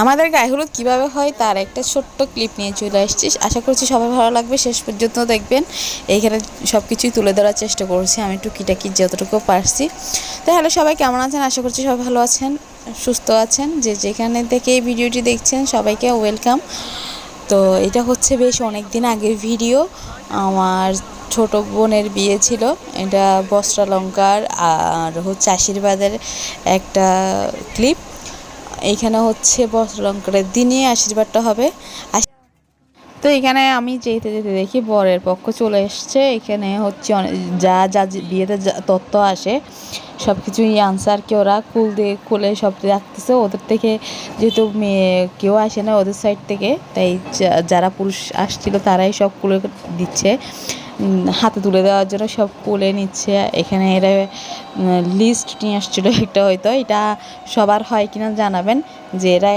আমাদের গায়ে হলুদ কীভাবে হয় তার একটা ছোট্ট ক্লিপ নিয়ে চলে আসছি আশা করছি সবাই ভালো লাগবে। শেষ পর্যন্ত দেখবেন। এইখানে সব কিছুই তুলে ধরার চেষ্টা করছি। আমি টুকিটাকি যতটুকু পারছি। তাহলে সবাই কেমন আছেন? আশা করছি সবাই ভালো আছেন, সুস্থ আছেন। যে যেখানে থেকে ভিডিওটি দেখছেন, সবাইকে ওয়েলকাম তো এটা হচ্ছে বেশ অনেক দিন আগের ভিডিও আমার ছোট বোনের বিয়ে ছিল। এটা বস্ত্রালঙ্কার আর হচ্ছে আশীর্বাদের একটা ক্লিপ এইখানে হচ্ছে বস্ত্রালঙ্কারের দিনে আশীর্বাদটা হবে। তো এখানে আমি যেতে যেতে দেখি বরের পক্ষ চলে এসছে। এখানে হচ্ছে যা যা বিয়েতে যা তথ্য আসে সব কিছুই আনসারকে ওরা কুল দিয়ে খুলে সব রাখতেছে। ওদের থেকে যেহেতু মেয়ে কেউ আসে না ওদের সাইড থেকে, তাই যারা পুরুষ আসছিল তারাই সব কুলে দিচ্ছে। হাতে তুলে দেওয়ার জন্য সব কুলে নিচ্ছে। এখানে এরা লিস্ট নিয়ে আসছিল একটা হয়তো। এটা সবার হয় কিনা জানাবেন যে এরা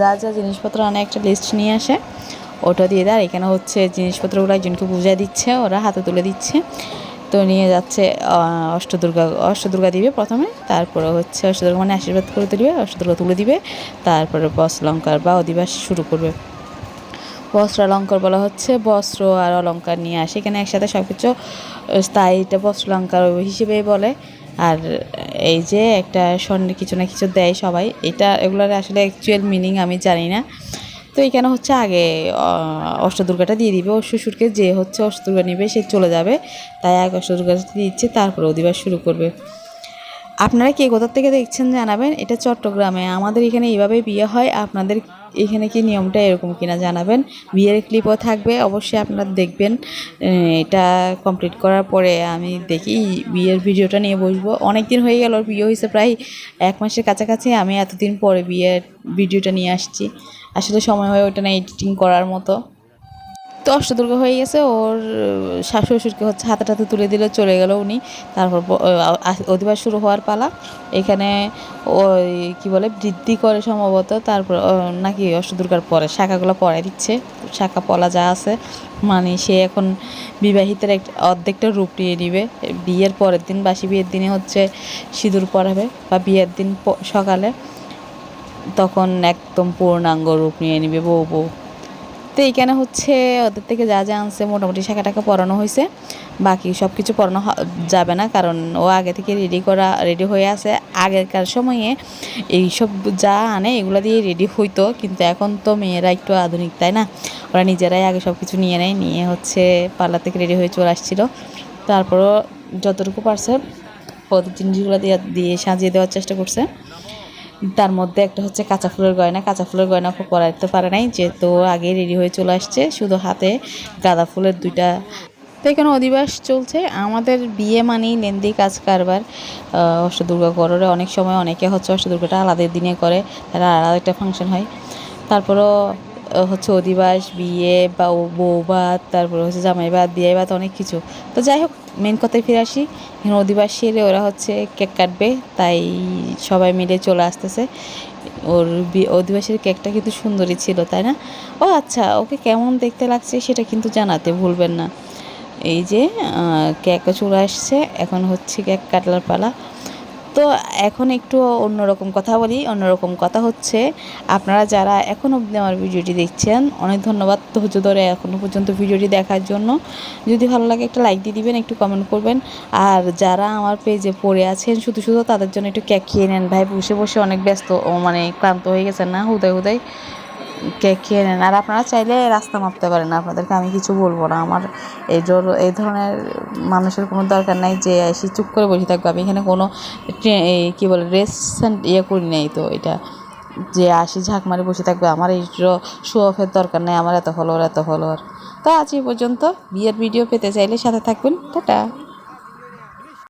যা যা জিনিসপত্র আনে একটা লিস্ট নিয়ে আসে, ওটা দিয়ে দেয়। এখানে হচ্ছে জিনিসপত্রগুলো একজনকে বুঝিয়ে দিচ্ছে, ওরা হাতে তুলে দিচ্ছে। তো নিয়ে যাচ্ছে অষ্টদুর্গা অষ্টদুর্গা দিবে প্রথমে, তারপরে হচ্ছে অষ্টদুর্গা মানে আশীর্বাদ করে তুলবে, অষ্টদুর্গা তুলে দিবে, তারপরে বস লঙ্কার বা অধিবাস শুরু করবে। বস্ত্র অলঙ্কার বলা হচ্ছে, বস্ত্র আর অলঙ্কার নিয়ে আসে। এখানে একসাথে সব কিছু স্থায়ীটা বস্ত্র অলঙ্কার হিসেবেই বলে। আর এই যে একটা স্বর্ণের কিছু না কিছু দেয় সবাই, এটা এগুলোর আসলে অ্যাকচুয়াল মিনিং আমি জানি না। তো এখানে হচ্ছে আগে অষ্টদুর্গাটা দিয়ে দিবে। ওর শ্বশুরকে যে হচ্ছে অষ্টদুর্গা নেবে, সে চলে যাবে। তাই আগে অষ্টদুর্গাটা দিচ্ছে, তারপরে অধিবাস শুরু করবে। আপনারা কে কোথা থেকে দেখছেন জানাবেন। এটা চট্টগ্রামে। আমাদের এখানে এইভাবেই বিয়ে হয়। আপনাদের এখানে কি নিয়মটা এরকম কিনা জানাবেন। বিয়ের ক্লিপও থাকবে, অবশ্যই আপনারা দেখবেন। এটা কমপ্লিট করার পরে আমি দেখি বিয়ের ভিডিওটা নিয়ে বসবো। অনেক দিন হয়ে গেল, বিয়ে হয়েছে প্রায় এক মাসের কাছাকাছি। আমি এতদিন পরে বিয়ের ভিডিওটা নিয়ে আসছি। আসলে সময় হয়ে ওটা না এডিটিং করার মতো। তো অষ্টদুর্গা হয়ে গেছে, ওর শাশু শ্বশুরকে হচ্ছে হাতে টাতে তুলে দিলে, চলে গেল উনি। তারপর অধিবাস শুরু হওয়ার পালা। এখানে ওই, কি বলে, বৃদ্ধি করে সম্ভবত। তারপর নাকি অষ্টদুর্গার পরে, শাখাগুলো পরে দিচ্ছে। শাখা পলা যা আছে মানে সে এখন বিবাহিতের এক, অর্ধেকটা রূপ নিয়ে নিবে। বিয়ের পরের দিন, বাসি বিয়ের দিনে হচ্ছে সিঁদুর পরাবে, বা বিয়ের দিন সকালে। তখন একদম পূর্ণাঙ্গ রূপ নিয়ে নিবে বউ বউ। তো এইখানে হচ্ছে ওদের থেকে যা যা আনছে মোটামুটি শাখা টাকা পরানো হয়েছে। বাকি সব কিছু পরানো যাবে না, কারণ ও আগে থেকে রেডি করা রেডি হয়ে আছে। আগেকার সময়ে এইসব যা আনে এগুলো দিয়ে রেডি হইতো, কিন্তু এখন তো মেয়েরা একটু আধুনিক, তাই না? ওরা নিজেরাই আগে সব কিছু নিয়ে নেয়, নিয়ে হচ্ছে পার্লার থেকে রেডি হয়ে চলে আসছিল। তারপরও যতটুকু পারছে ওদের জিনিসগুলো দিয়ে দিয়ে সাজিয়ে দেওয়ার চেষ্টা করছে। তার মধ্যে একটা হচ্ছে কাঁচা ফুলের গয়না। কাঁচা ফুলের গয়না পরাতে পারে নাই, যেহেতু আগে রেডি হয়ে চলে আসছে, শুধু হাতে গাঁদা ফুলের দুইটা। তো এখানে অধিবাস চলছে। আমাদের বিয়ে মানেই লেন্দি কাজ কারবার। অষ্টদুর্গা কররে অনেক সময় অনেকে হচ্ছে অষ্টদুর্গাটা আলাদা দিনে করে, তারা আলাদা একটা ফাংশন হয়। তারপরও হচ্ছে অধিবাস, বিয়ে বা ও বউ ভাত, তারপরে হচ্ছে জামাই ভাত বিয়ে ভাত, অনেক কিছু। তো যাই হোক মেন কথায় ফিরে আসি। এখানে অধিবাস সেরে ওরা হচ্ছে কেক কাটবে, তাই সবাই মিলে চলে আসতেছে। ওর অধিবাসের কেকটা কিন্তু সুন্দরই ছিল, তাই না? ও আচ্ছা ওকে কেমন দেখতে লাগছে সেটা কিন্তু জানাতে ভুলবেন না। এই যে কেকও চলে আসছে, এখন হচ্ছে কেক কাটলার পালা। তো এখন একটু অন্যরকম কথা বলি, অন্যরকম কথা হচ্ছে, আপনারা যারা এখন অবধি আমার ভিডিওটি দেখছেন, অনেক ধন্যবাদ ধৈর্য ধরে এখনও পর্যন্ত ভিডিওটি দেখার জন্য। যদি ভালো লাগে একটা লাইক দিয়ে দিবেন, একটু কমেন্ট করবেন। আর যারা আমার পেজে পড়ে আছেন, শুধু শুধু তাদের জন্য একটু ক্যাক খেয়ে নেন। ভাই, বসে বসে অনেক ব্যস্ত মানে ক্লান্ত হয়ে গেছেন না, হুদায় হুদায়। কেক খেয়ে নেন? আর আপনারা চাইলে রাস্তা মাপতে পারেন, আপনাদেরকে আমি কিছু বলব না। আমার এই এই ধরনের মানুষের কোনো দরকার নাই যে এসে চুপ করে বসে থাকবে। আমি এখানে কোনো এই কী বলে, রেসেন্ট ইয়ে করি নাই তো এটা। যে আসি ঝাঁক মারি বসে থাকবে, আমার এই শো অফের দরকার নেই, আমার এত ফলোয়ার এত ফলোয়ার তো আজ এই পর্যন্ত, বিয়ের ভিডিও পেতে চাইলে সাথে থাকবেন। টাটা।